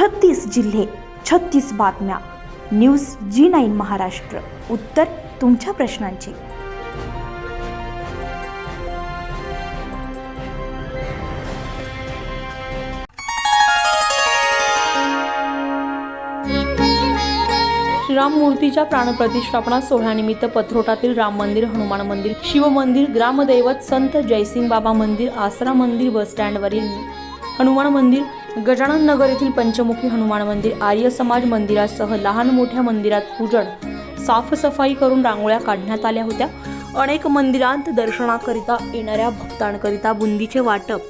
छत्तीस जिल्हे छत्तीस बातम्या. News G nine Maharashtra. उत्तर तुमच्या प्रश्नांची. श्रीराम मूर्तीच्या प्राणप्रतिष्ठापना सोहळ्यानिमित्त पथरोटातील राम मंदिर हनुमान मंदिर शिवमंदिर ग्रामदैवत संत जयसिंग बाबा मंदिर आसरा मंदिर बस स्टँडवरील हनुमान मंदिर गजानन नगर येथील पंचमुखी हनुमान मंदिर आर्य समाज मंदिरासह लहान मोठ्या मंदिरात पूजन साफसफाई करून रांगोळ्या काढण्यात आल्या होत्या. अनेक मंदिरांत दर्शनाकरिता येणाऱ्या भक्तांकरिता बुंदीचे वाटप.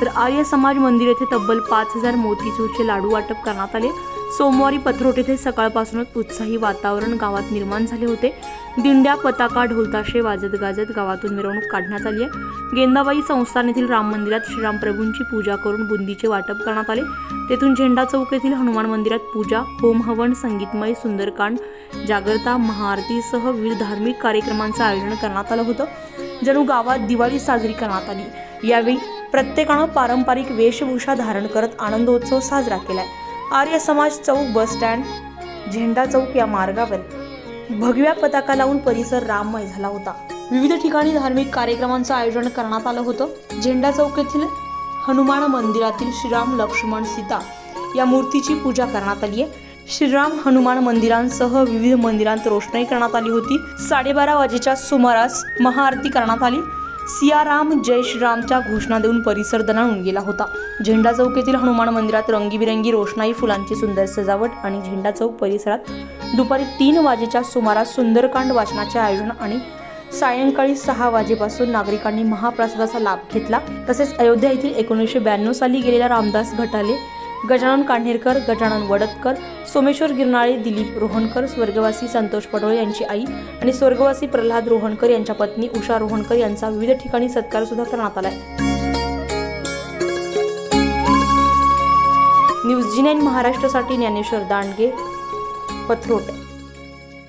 तर आर्य समाज मंदिर येथे तब्बल पाच हजार मोतीचूरचे लाडू वाटप करण्यात आले. सोमवारी पथरोट येथे सकाळपासूनच उत्साही वातावरण गावात निर्माण झाले होते. दिंड्या पताका ढोलताशे वाजत गाजत गावातून मिरवणूक काढण्यात आली आहे. गेंदाबाई संस्थान येथील राम मंदिरात श्रीरामप्रभूंची पूजा करून बुंदीचे वाटप करण्यात आले. तेथून झेंडा चौक येथील हनुमान मंदिरात पूजा होम हवन संगीतमय सुंदरकांड जागरता महाआरतीसह विविध धार्मिक कार्यक्रमांचं आयोजन करण्यात आलं होतं. जणू गावात दिवाळी साजरी करण्यात आली. यावेळी प्रत्येकानं पारंपरिक वेशभूषा धारण करत आनंदोत्सव साजरा केलाय. आर्य समाज चौक बस स्टँड झेंडा चौक या मार्गावर भगव्या पताका लावून परिसर राममय झाला होता. विविध ठिकाणी धार्मिक कार्यक्रमांचं आयोजन करण्यात आलं होतं. झेंडा चौक येथील हनुमान मंदिरातील श्रीराम लक्ष्मण सीता या मूर्तीची पूजा करण्यात आली आहे. श्रीराम हनुमान मंदिरांसह विविध मंदिरांत रोषणाई करण्यात आली होती. साडेबारा वाजेच्या सुमारास महाआरती करण्यात आली. सियाराम जय श्रीरामच्या घोषणा देऊन परिसर दणाणून गेला होता. झेंडा चौक येथील हनुमान मंदिरात रंगीबिरंगी रोषणाई फुलांची सुंदर सजावट आणि झेंडा चौक परिसरात दुपारी तीन वाजेच्या सुमारास सुंदरकांड वाचनाचे आयोजन आणि सायंकाळी सहा वाजेपासून नागरिकांनी महाप्रसादाचा लाभ घेतला. तसेच अयोध्या येथील एकोणीसशे ब्याण्णव साली गेलेला रामदास घटाले गजानन कान्हेरकर गजानन वडतकर सोमेश्वर गिरनाळे दिलीप रोहणकर स्वर्गवासी संतोष पडोळे यांची आई आणि स्वर्गवासी प्रल्हाद रोहणकर यांच्या पत्नी उषा रोहणकर यांचा विविध ठिकाणी सत्कार सुद्धा करण्यात आलाय. न्यूज जी नाईन महाराष्ट्रासाठी ज्ञानेश्वर दांडगे पथरोट.